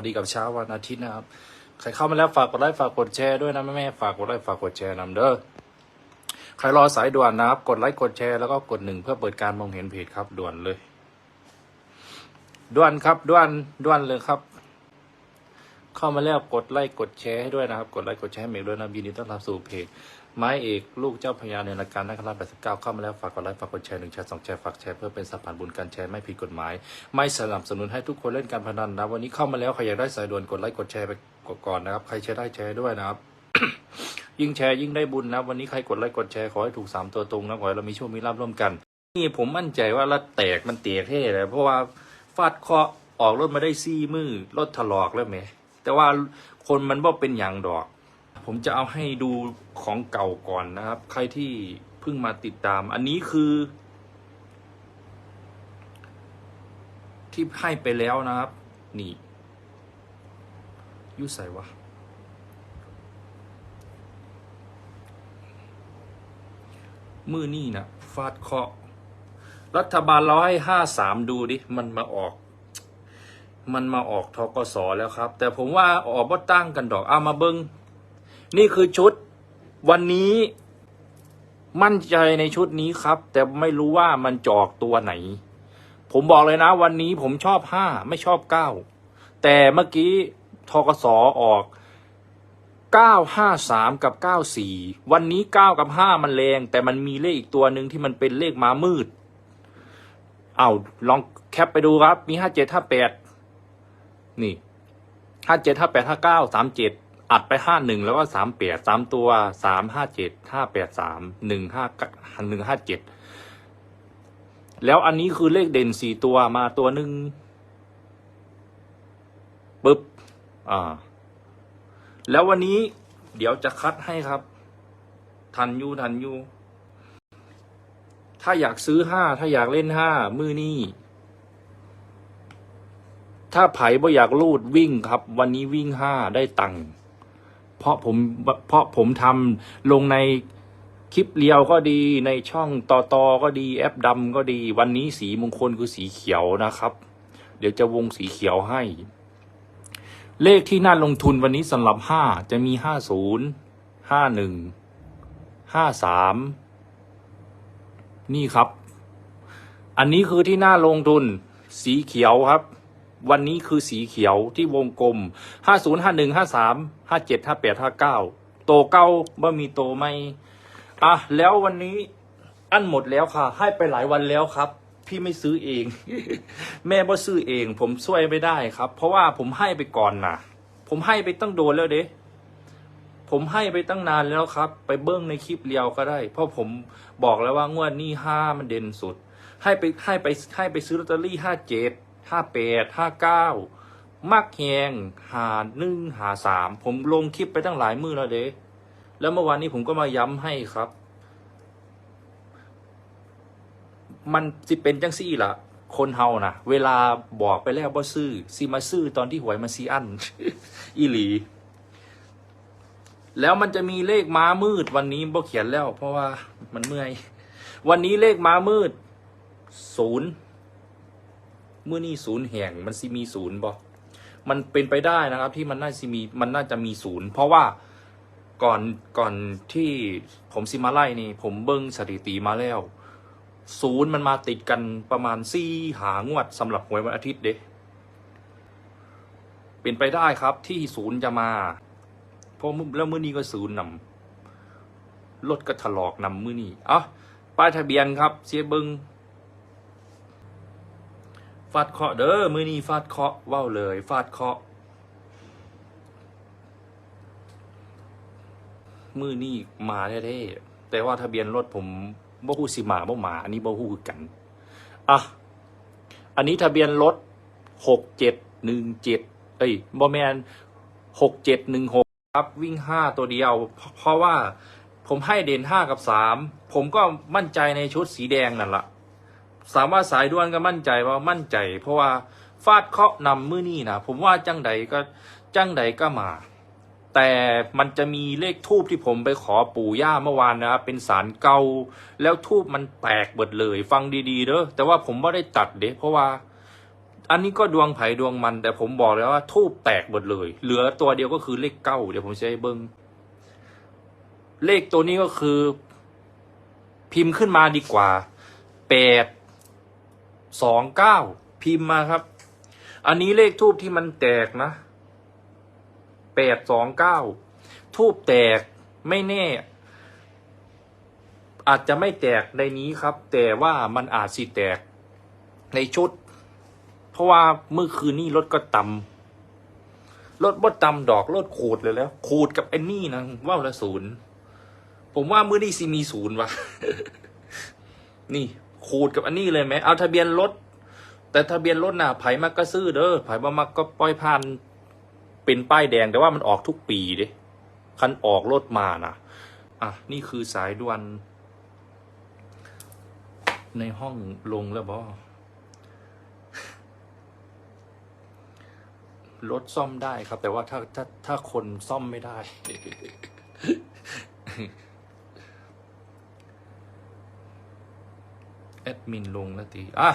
วัสดีกับเช้าวันอาทิตย์นะครับ ใครเข้ามาแล้วฝากกดไลค์ฝากกดแชร์ด้วยนะแม่แม่ๆฝากกดไลค์ฝากกดแชร์นำเด้อใครรอสายด่วนนะครับ กดไลค์กดแชร์แล้วก็กดหนึ่งเพื่อเปิดการมองเห็นเพจครับด่วนเลย ด่วนครับด่วนด่วนเลยครับ เข้ามาแล้วกดไลค์กดแชร์ให้ด้วยนะครับ กดไลค์กดแชร์ให้เมกด้วยนะยินดีต้อนรับสู่เพจไม้เอกลูกเจ้าพญาในรายการนักล่า89เก้าเข้ามาแล้วฝากกดไลค์ฝากกดแชร์หนึ่งแชร์สองแชร์ฝากแชร์เพื่อเป็นสะพานบุญการแชร์ไม่ผิดกฎหมาย ไม่สนับสนุนให้ทุกคนเล่นการพนันนะ วันนี้เข้ามาแล้วใครอยากได้สายด่วนกดไลค์กดแชร์ไปก่อนนะครับ ใครแชร์ได้แชร์ด้วยนะครับยิ่งแชร์ยิ่งได้บุญนะ วันนี้ใครกดไลค์กดแชร์ขอให้ถูกสามตัวตรงนะขอให้เรามีโชคมีลาภร่วมกันนี่ผมมั่นใจว่าละแตกมันเตะเท่เลยเพราะว่าฟาดเคาะออกรถมาได้ซี่มือรถถลอกแล้วไหม แต่ว่าคนมันบ่เป็นอย่างดอก ผมจะเอาให้ดูของเก่าก่อนนะครับ ใครที่เพิ่งมาติดตาม อันนี้คือ ที่ให้ไปแล้วนะครับ นี่ยุ่ใส่วะมือนี่นะฟาดเคราะห์รัฐบาลราให้ห้าสามดูดิ มันมาออก มันมาออกทกสแล้วครับ แต่ผมว่าออกบ่ตั้งกันดอกเอามาเบิง้งนี่คือชุด วันนี้มั่นใจในชุดนี้ครับ แต่ไม่รู้ว่ามันจอกตัวไหน ผมบอกเลยนะ วันนี้ผมชอบห้าไม่ชอบเก้าแต่เมื่อกี้ทกสออกเก้าห้าสามกับเก้าสี่วันนี้เก้ากับห้ามันแรง แต่มันมีเลขอีกตัวหนึ่งที่มันเป็นเลขมามืด เอาลองแคปไปดูครับ มีห้าเจ็ดห้าแปด นี่ห้าเจ็ดห้าแปดห้าเก้าสามเจ็ดอัดไปห้าหนึ่งแล้วก็สามแปดสามตัวสามห้าเจ็ดห้าแปดสามหนึ่งห้าหนึ่งห้าเจ็ดแล้วอันนี้คือเลขเด่นสี่ตัวมาตัวหนึ่งปึ๊บอ่า แล้ววันนี้เดี๋ยวจะคัดให้ครับ ทันยูทันยูถ้าอยากซื้อห้าถ้าอยากเล่นห้ามือนี่ ถ้าไผ่บ่อยากลูดวิ่งครับ วันนี้วิ่งห้าได้ตังค์เพราะผมเพราะผมทำลงในคลิปเลียวก็ดีในช่องต่อตอก็ดีแอปดำก็ดี วันนี้สีมงคลคือสีเขียวนะครับ เดี๋ยวจะวงสีเขียวให้ เลขที่น่าลงทุนวันนี้สำหรับห้าจะมีห้าศูนย์ห้าหนึ่งห้าสามนี่ครับ อันนี้คือที่น่าลงทุนสีเขียวครับ วันนี้คือสีเขียวที่วงกลมห้าศูนย์ห้าหนึ่งห้าสามห้าเจ็ดห้าแปดห้าเก้าโตเก้าบ่มีโตไม่อะแล้ววันนี้อันหมดแล้วค่ะ ให้ไปหลายวันแล้วครับ พี่ไม่ซื้อเอง แม่บ่ซื้อเอง ผมช่วยไม่ได้ครับ เพราะว่าผมให้ไปก่อนนะผมให้ไปตั้งโดนแล้วเด้ผมให้ไปตั้งนานแล้วครับ ไปเบิ้งในคลิปเรียวก็ได้ เพราะผมบอกแล้วว่างวดนี้ห้ามันเด่นสุด ให้ไปให้ไปให้ไปซื้อลอตเตอรี่ห้าเจ็ด ห้าแปดห้าเก้ามักแหงหาหนึ่งหาสามผมลงคลิปไปตั้งหลายมือแล้วเด้แล้วเมื่อวานนี้ผมก็มาย้ำให้ครับ มันสิเป็นจังซี่ล่ะ คนเฮานะเวลาบอกไปแล้วบ่ซื้อสิมาซื้อตอนที่หวยมันซีอันอีหลี แล้วมันจะมีเลขม้ามืดวันนี้บ่เขียนแล้ว เพราะว่ามันเมื่อย วันนี้เลขม้ามืดศูนย์ มื่อนี่ศูนย์แห่งมันสิมีศูนย์บ่มันเป็นไปได้นะครับที่มันน่าสิมีมันน่าจะมีศูนย์เพราะว่าก่อนก่อนที่ผมสิมาไล่นี่ ผมเบิ้งสถิติมาแล้วศูนย์มันมาติดกันประมาณสี่หางวดสำหรับหวยวันอาทิตย์เด้เป็นไปได้ครับที่ศูนย์จะมาเพราะแล้วมื้อนี้ก็ศูนย์นำรถก็ถลอกนำมื้อนี้อะป้ายทะเบียนครับเสียเบิง ฟาดเคาะเด้อมือนี้ฟาดเคาะห์เว้าเลย ฟาดเคาะมือนี้มาแท้ๆแต่ว่าทะเบียนรถผมบ่ฮู้สิมาบ่มา อันนี้บ่ฮู้คือกันอะอันนี้ทะเบียนรถหกเจ็ดหนึ่งเจ็ดเอ้ยบอแมนหกเจ็ดหนึ่งหกครับวิ่งห้าตัวเดียวเพราะเพราะว่าผมให้เด่นห้ากับสามผมก็มั่นใจในชุดสีแดงนั่นละ สามารถสายด่วนก็มั่นใจว่ามั่นใจ เพราะว่าฟาดเคาะนำมือนี่นะผมว่าจังใดก็จังใดก็มา แต่มันจะมีเลขทูบที่ผมไปขอปู่ย่าเมื่อวานนะครับเป็นสารเก่าแล้วทูบมันแตกเบิดเลย ฟังดีๆเด้อแต่ว่าผมไม่ได้ตัดเด้เพราะว่า อันนี้ก็ดวงไผ่ดวงมัน แต่ผมบอกเลยว่าทูบแตกหมดเลย เหลือตัวเดียวก็คือเลขเก้าเดี๋ยวผมจะให้เบิ้งเลขตัวนี้ก็คือ พิมพ์ขึ้นมาดีกว่าแปด สองเก้าพิมพ์มาครับ อันนี้เลขทูบที่มันแตกนะแปดสองเก้าทูบแตกไม่แน่ อาจจะไม่แตกในนี้ครับ แต่ว่ามันอาจสิแตกในชุด เพราะว่าเมื่อคืนนี้รถก็ต่ำรถบดต่ำดอกรถขูดเลยแล้วขูดกับไอ้นี่นะว่าวละศูนย์ผมว่ามือนี่สิมีศูนย์วะนี่ ขูดกับอันนี้เลยไหมเอาทะเบียนรถแต่ทะเบียนรถน่ะไผ่มักก็ซื้อเด้อไผ่บ่มักก็ปล่อยผ่านเป็นป้ายแดงแต่ว่ามันออกทุกปีเด้คันออกรถมานะอะนี่คือสายด่วน ในห้องลงแล้วบอรถซ่อมได้ครับ แต่ว่าถ้าถ้าถ้าคนซ่อมไม่ได้ แอดมินลงนาทีอะ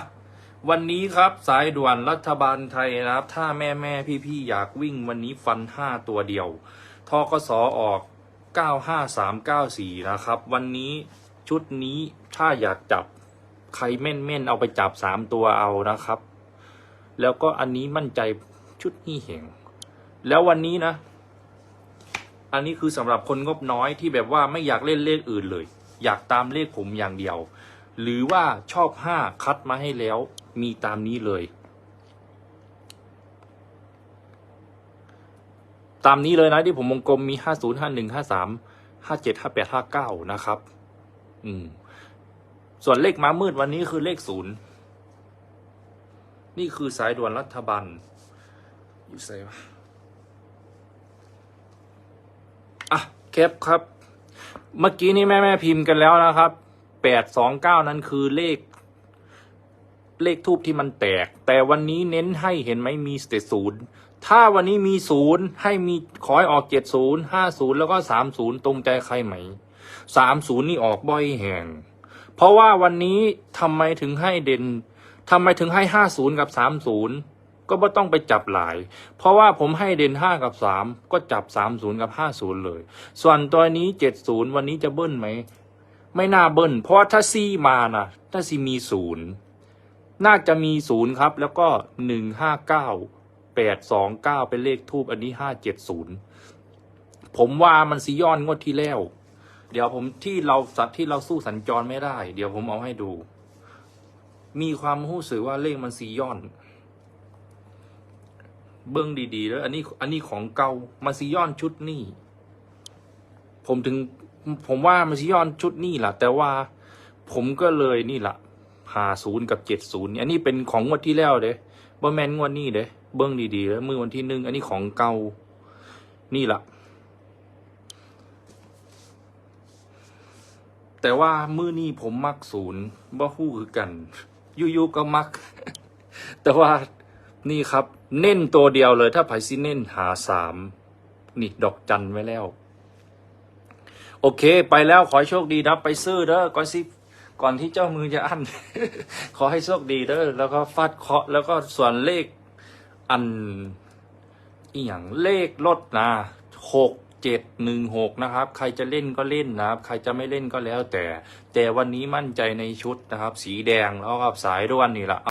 วันนี้ครับสายด่วนรัฐบาลไทยนะครับ ถ้าแม่แม่พี่พี่อยากวิ่งวันนี้ฟันห้าตัวเดียวทกสออกเก้าห้าสามเก้าสี่นะครับ วันนี้ชุดนี้ถ้าอยากจับใครเม่นเม่นเอาไปจับสามตัวเอานะครับ แล้วก็อันนี้มั่นใจชุดนี้เหงแล้ววันนี้นะ อันนี้คือสำหรับคนงบน้อยที่แบบว่าไม่อยากเล่นเลขอื่นเลย อยากตามเลขผมอย่างเดียว หรือว่าชอบห้าคัดมาให้แล้ว มีตามนี้เลย ตามนี้เลยนะที่ผมวงกลมมีห้าศูนย์ห้าหนึ่งห้าสามห้าเจ็ดห้าแปดห้าเก้านะครับ อืม ส่วนเลขม้ามืดวันนี้คือเลขศูนย์นี่คือสายด่วนรัฐบาลอยู่ไสวะอะแคปครับ เมื่อกี้นี้แม่แม่พิมพ์กันแล้วนะครับ แปดสองเก้านั้นคือเลข เลขทูบที่มันแตก แต่วันนี้เน้นให้เห็นไหมมีแต่ศูนย์ถ้าวันนี้มีศูนย์ให้มีขอให้ออกเจ็ดศูนย์ห้าศูนย์แล้วก็สามศูนย์ตรงใจใครไหมสามศูนย์นี่ออกบ่อยแห่ง เพราะว่าวันนี้ทำไมถึงให้เด่นทำไมถึงให้ห้าศูนย์กับสามศูนย์ก็ไม่ต้องไปจับหลาย เพราะว่าผมให้เด่นห้ากับสามก็จับสามศูนย์กับห้าศูนย์เลย ส่วนตัวนี้เจ็ดศูนย์วันนี้จะเบิ้ลไหม ไม่น่าเบิ้ลเพราะถ้าซีมานะถ้าซีมีศูนย์น่าจะมีศูนย์ครับ แล้วก็หนึ่งห้าเก้าแปดสองเก้าเป็นเลขทูบอันนี้ห้าเจ็ดศูนย์ผมว่ามันซีย้อนงวดที่แล้ว เดี๋ยวผมที่เราสัตว์ที่เราสู้สัญจรไม่ได้ เดี๋ยวผมเอาให้ดู มีความรู้สึกว่าเลขมันซีย้อน เบิ้องดีๆแล้วอันนี้อันนี้ของเก่ามันซีย้อนชุดนี้ ผมถึง ผมว่ามันซีย้อนชุดนี้แหละแต่ว่าผมก็เลยนี่แหละหาศูนย์กับเจ็ดศูนย์อันนี้เป็นของงวดที่แล้วเด้บ่แมนงวดนี้เด้เบิ้องดีๆแล้วมือวันที่หนึ่งอันนี้ของเก่านี่แหละแต่ว่ามือนี้ผมมักศูนย์บ่ฮู้คือกันยู่ๆก็มัก แต่ว่านี่ครับ เน้นตัวเดียวเลยถ้าไผซิเน้นหาสามนี่ดอกจันไว้แล้ว โอเค ไปแล้วขอให้โชคดีนะไปซื้อเด้อก่อนสิก่อนที่เจ้ามือจะอั้นขอให้โชคดีเด้อแล้วก็ฟาดเคาะแล้วก็ส่วนเลขอันอีหยังเลขลดนะหกเจ็ดหนึ่งหกนะครับ ใครจะเล่นก็เล่นนะครับ ใครจะไม่เล่นก็แล้วแต่ แต่วันนี้มั่นใจในชุดนะครับ สีแดงแล้วกับสายด้วนนี่แหละ